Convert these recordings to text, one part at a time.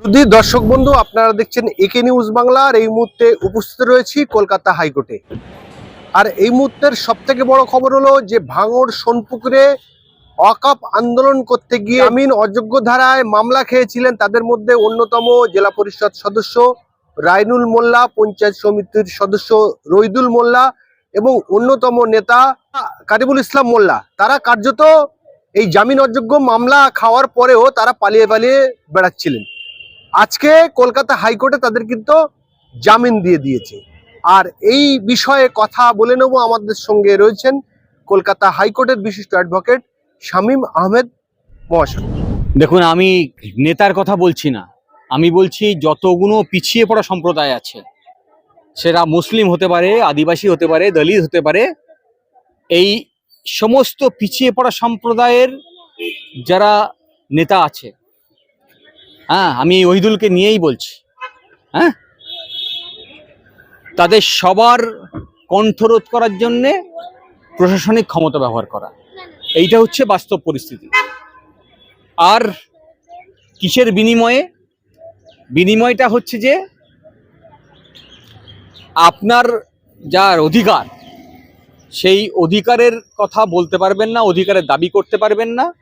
যদি দর্শক বন্ধু, আপনারা দেখছেন একে নিউজ বাংলার এই মুহূর্তে উপস্থিত রয়েছি কলকাতা হাইকোর্টে। আর এই মুহূর্তের সব থেকে বড় খবর হলো যে ভাঙড় সোনপুকুরে অকাপ আন্দোলন করতে গিয়ে আমিন অযোগ্য ধারায় মামলা খেয়েছিলেন তাদের মধ্যে অন্যতম জেলা পরিষদ সদস্য রাইনুল মোল্লা, পঞ্চায়েত সমিতির সদস্য রইদুল মোল্লা এবং অন্যতম নেতা কারিবুল ইসলাম মোল্লা। তারা কার্যত এই জামিন অযোগ্য মামলা খাওয়ার পরেও তারা পালিয়ে পালিয়ে বেড়াচ্ছিলেন। আজকে কলকাতা হাইকোর্টে তাদের কিন্তু জামিন দিয়ে দিয়েছে। আর এই বিষয়ে কথা বলে নেব আমাদের সঙ্গে রয়েছেন কলকাতা হাইকোর্টের বিশিষ্ট অ্যাডভোকেট শামীম আহমেদ মহাশয়। দেখুন, আমি নেতার কথা বলছি না। আমি বলছি যতগুলো পিছিয়ে পড়া সম্প্রদায় আছে সেটা মুসলিম হতে পারে, আদিবাসী হতে পারে, দলিত হতে পারে, এই সমস্ত পিছিয়ে পড়া সম্প্রদায়ের যারা নেতা আছে হ্যাঁ আমি ওহিদুলকে নিয়েই বলছি। হ্যাঁ? তাদের সবার কণ্ঠরোধ করার জন্যে প্রশাসনিক ক্ষমতা ব্যবহার করা। এইটা হচ্ছে বাস্তব পরিস্থিতি। আর কিসের বিনিময়ে? বিনিময়টা হচ্ছে যে আপনার যার অধিকার, সেই অধিকারের কথা বলতে পারবেন না, অধিকারের দাবি করতে পারবেন না।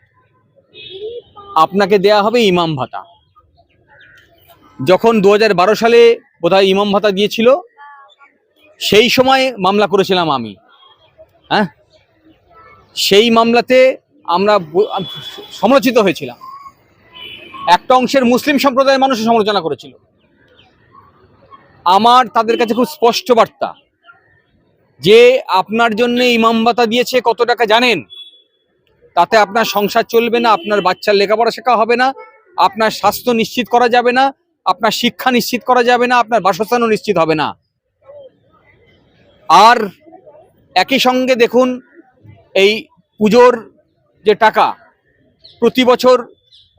আপনাকে দেয়া হবে ইমাম ভাতা। যখন দু হাজার বারো সালে বোধহয় ইমাম ভাতা দিয়েছিল, সেই সময় মামলা করেছিলাম আমি। হ্যাঁ? সেই মামলাতে আমরা সমালোচিত হয়েছিলাম। একটা অংশের মুসলিম সম্প্রদায়ের মানুষ সমালোচনা করেছিল। আমার তাদের কাছে খুব স্পষ্ট বার্তা যে আপনার জন্য ইমাম ভাতা দিয়েছে কত টাকা জানেন? তাতে আপনার সংসার চলবে না, আপনার বাচ্চার লেখাপড়া শেখা হবে না, আপনার স্বাস্থ্য নিশ্চিত করা যাবে না আপনার শিক্ষা নিশ্চিত করা যাবে না আপনার বাসস্থানও নিশ্চিত হবে না। আর একই সঙ্গে দেখুন এই পুজোর যে টাকা প্রতি বছর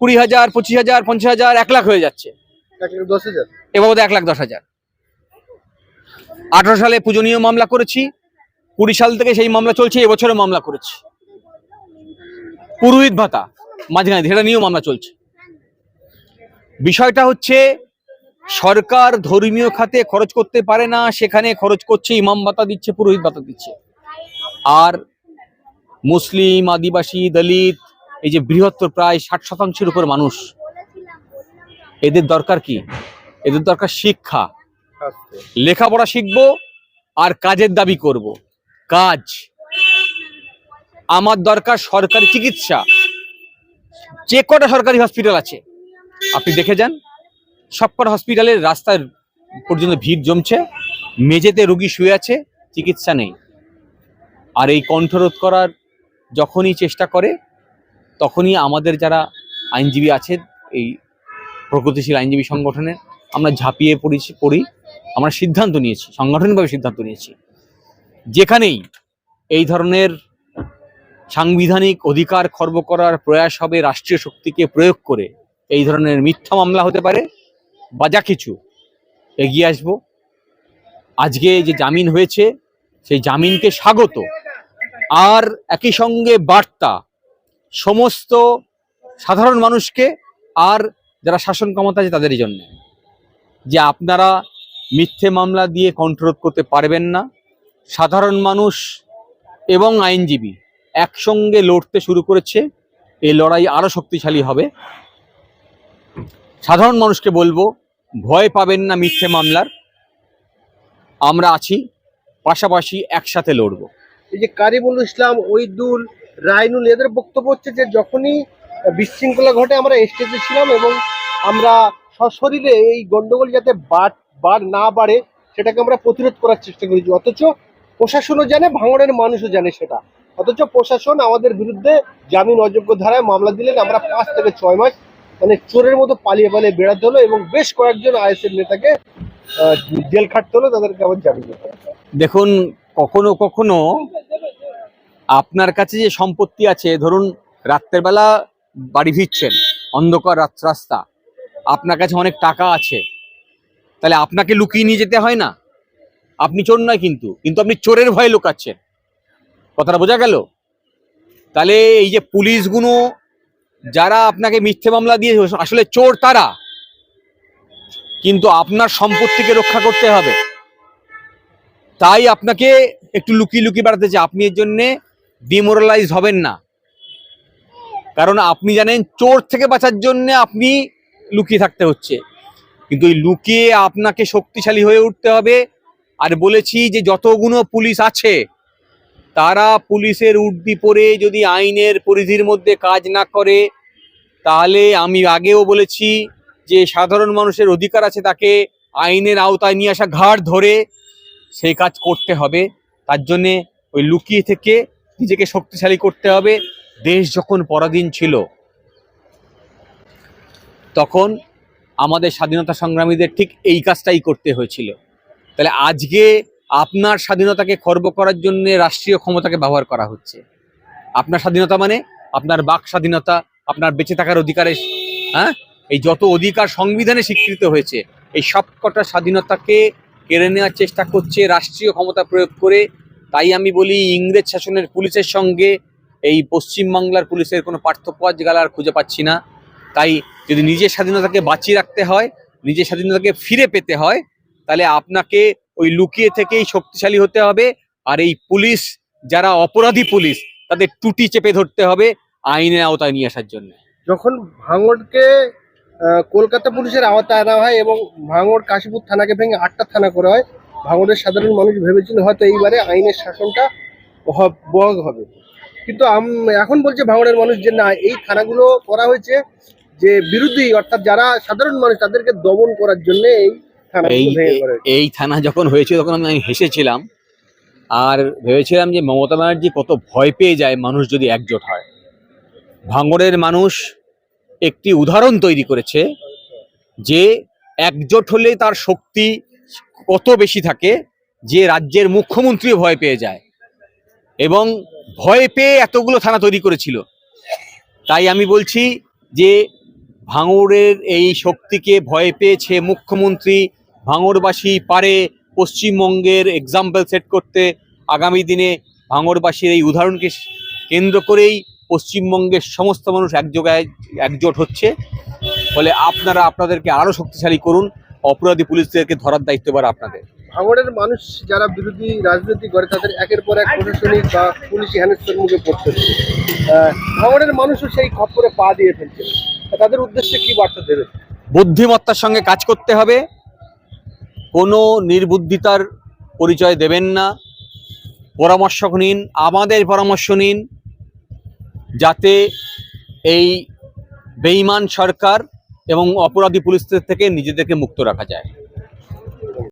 কুড়ি হাজার পঁচিশ হাজার পঞ্চাশ হাজার এক লাখ হয়ে যাচ্ছে। দশ হাজার? এ বাবদ এক লাখ দশ হাজার। আঠারো সালে পূজনীয় মামলা করেছি কুড়ি সাল থেকে সেই মামলা চলছে এবছরও মামলা করেছি। পুরোহিত ভাতা মাঝখানে সেটা নিয়েও মামলা চলছে। বিষয়টা হচ্ছে, সরকার ধর্মীয় খাতে খরচ করতে পারে না, সেখানে খরচ করছে, ইমাম ভাতা দিচ্ছে, পুরোহিত ভাতা দিচ্ছে। আর মুসলিম, আদিবাসী, দলিত, এই যে বৃহত্তর প্রায় ষাট শতাংশের উপর মানুষ, এদের দরকার কি? এদের দরকার শিক্ষা। লেখাপড়া শিখব আর কাজের দাবি করব। কাজ। আমার দরকার সরকারি চিকিৎসা। যে কটা সরকারি হসপিটাল আছে আপনি দেখে যান। সব কটা হসপিটালের রাস্তার পর্যন্ত ভিড় জমছে। মেঝেতে রুগী শুয়ে আছে, চিকিৎসা নেই। আর এই কণ্ঠরোধ করার যখনই চেষ্টা করে, তখনই আমাদের যারা আইনজীবী আছে, এই প্রগতিশীল আইনজীবী সংগঠনের, আমরা ঝাঁপিয়ে পড়েছি, পড়ি। আমরা সিদ্ধান্ত নিয়েছি সংগঠনভাবে সিদ্ধান্ত নিয়েছি। যেখানেই এই ধরনের সাংবিধানিক অধিকার খর্ব করার প্রয়াস হবে, রাষ্ট্রীয় শক্তিকে প্রয়োগ করে এই ধরনের মিথ্যা মামলা হতে পারে বা যা কিছু। এগিয়ে আসব। আজকে যে জামিন হয়েছে, সেই জামিনকে স্বাগত। আর একই সঙ্গে বার্তা, সমস্ত সাধারণ মানুষকে আর যারা শাসন ক্ষমতা আছে তাদের জন্য। যে আপনারা মিথ্যে মামলা দিয়ে কন্ট্রোল করতে পারবেন না। সাধারণ মানুষ এবং আইনজীবী একসঙ্গে লড়তে শুরু করেছে। এই লড়াই আরও শক্তিশালী হবে। সাধারণ মানুষকে বলব, ভয় পাবেন না মিথ্যে মামলার। আমরা আছি, পাশাপাশি একসাথে লড়বো। এই যে কারিমুল ইসলাম, ওইদুল, রাইনুল, এদের বক্তব্য হচ্ছে যে যখনই বিশৃঙ্খলা ঘটে আমরা স্টেজে ছিলাম এবং আমরা সশরীরে এই গন্ডগোল যাতে বাড় না বাড়ে, সেটাকে আমরা প্রতিরোধ করার চেষ্টা করেছি অথচ প্রশাসনও জানে, ভাঙড়ের মানুষও জানে সেটা। অথচ প্রশাসন আমাদের বিরুদ্ধে জামিন অযোগ্য ধারায় মামলা দিলেন। আমরা পাঁচ থেকে ছয় মাস মানে চোরের মতো পালিয়ে পালিয়ে বেড়াতে হলো এবং বেশ কয়েকজন আইএসএফ নেতাকে জেল খাটতে হলো তাদেরকে আবার জামিন। দেখুন, কখনো কখনো আপনার কাছে যে সম্পত্তি আছে, ধরুন রাত্রের বেলা বাড়ি ফিরছেন, অন্ধকার রাত- রাস্তা, আপনার কাছে অনেক টাকা আছে, তাহলে আপনাকে লুকিয়ে নিয়ে যেতে হয় না? আপনি চোর নয় কিন্তু কিন্তু আপনি চোরের ভয়ে লুকাচ্ছেন। কথাটা বোঝা গেল? তাহলে এই যে পুলিশগুলো যারা আপনাকে মিথ্যে মামলা দিয়ে আসলে চোর তারা, কিন্তু আপনার সম্পত্তিকে রক্ষা করতে হবে। তাই আপনাকে একটু লুকিয়ে লুকিয়ে বেড়াতে চাই। আপনি এর জন্যে ডিমোরালাইজ হবেন না। কারণ আপনি জানেন, চোর থেকে বাঁচার জন্য আপনি লুকিয়ে থাকতে হচ্ছে। কিন্তু ওই লুকিয়ে আপনাকে শক্তিশালী হয়ে উঠতে হবে। আর বলেছি যে যতগুলো পুলিশ আছে তারা পুলিশের উর্দি পরে যদি আইনের পরিধির মধ্যে কাজ না করে, তাহলে আমি আগেও বলেছি যে সাধারণ মানুষের অধিকার আছে তাকে আইনের আওতায় নিয়ে আসা ঘাড় ধরে সেই কাজ করতে হবে। তার জন্যে ওই লুকিয়ে থেকে নিজেকে শক্তিশালী করতে হবে। দেশ যখন পরাধীন ছিল, তখন আমাদের স্বাধীনতা সংগ্রামীদের ঠিক এই কাজটাই করতে হয়েছিল। তাহলে আজকে আপনার স্বাধীনতাকে খর্ব করার জন্য রাষ্ট্রীয় ক্ষমতাকে ব্যবহার করা হচ্ছে। আপনার স্বাধীনতা মানে আপনার বাক স্বাধীনতা, আপনার বেঁচে থাকার অধিকারে হ্যাঁ? এই যত অধিকার সংবিধানে স্বীকৃত হয়েছে, এই সবকটা স্বাধীনতাকে কেড়ে নেওয়ার চেষ্টা করছে রাষ্ট্রীয় ক্ষমতা প্রয়োগ করে। তাই আমি বলি, ইংরেজ শাসনের পুলিশের সঙ্গে এই পশ্চিমবাংলার পুলিশের কোনো পার্থক্য আজকাল আর খুঁজে পাচ্ছি না। তাই যদি নিজের স্বাধীনতাকে বাঁচিয়ে রাখতে হয়, নিজের স্বাধীনতাকে ফিরে পেতে হয়, তাহলে আপনাকে ওই লুকিয়ে থেকেই শক্তিশালী হতে হবে। আর এই পুলিশ, যারা অপরাধী পুলিশ, তাদের টুটি চেপে ধরতে হবে আইনের আওতায় নিয়ে আসার জন্য। যখন ভাঙড়কে কলকাতা পুলিশের আওতায় আনা হয় এবং ভাঙড় কাশীপুর থানাকে ভেঙে আটটা থানা করা হয়, ভাঙড়ের সাধারণ মানুষ ভেবেছিল হয়তো এইবারে আইনের শাসনটা বহাল হবে। কিন্তু এখন বলছে ভাঙড়ের মানুষ যে, না, এই থানাগুলো করা হয়েছে যে বিরোধী, অর্থাৎ যারা সাধারণ মানুষ, তাদেরকে দমন করার জন্য এই এই। এই থানা যখন হয়েছিল তখন আমি হেসেছিলাম। আর ভেবেছিলাম যে মমতা ব্যানার্জি কত ভয় পেয়ে যায় মানুষ যদি একজোট হয়। ভাঙড়ের মানুষ একটি উদাহরণ তৈরি করেছে যে একজোট হলে তার শক্তি কত বেশি থাকে যে রাজ্যের মুখ্যমন্ত্রীও ভয় পেয়ে যায়। এবং ভয় পেয়ে এতগুলো থানা তৈরি করেছিল। তাই আমি বলছি যে ভাঙড়ের এই শক্তিকে ভয় পেয়েছে মুখ্যমন্ত্রী ভাঙড়বাসী পারে পশ্চিমবঙ্গের এক্সাম্পল সেট করতে। আগামী দিনে ভাঙড়বাসীর এই উদাহরণকে কেন্দ্র করেই পশ্চিমবঙ্গের সমস্ত মানুষ এক জায়গায় একজোট হচ্ছে। ফলে আপনারা আপনাদেরকে আরও শক্তিশালী করুন। অপরাধী পুলিশদেরকে ধরার দায়িত্ব এবার আপনাদের। ভাঙড়ের মানুষ যারা বিরোধী রাজনীতি করে তাদের একের পর এক প্রশাসনিক বা পুলিশি হেনস্থার মুখে পড়তে হচ্ছে। ভাঙড়ের মানুষও সেই খপ্পরে পা দিয়ে ফেলছে। তাদের উদ্দেশ্যে কি বার্তা দেবে বুদ্ধিমত্তার সঙ্গে কাজ করতে হবে। কোনো নির্বুদ্ধিতার পরিচয় দেবেন না। পরামর্শ নিন, আমাদের পরামর্শ নিন, যাতে এই বেইমান সরকার এবং অপরাধী পুলিশদের থেকে নিজেদেরকে মুক্ত রাখা যায়।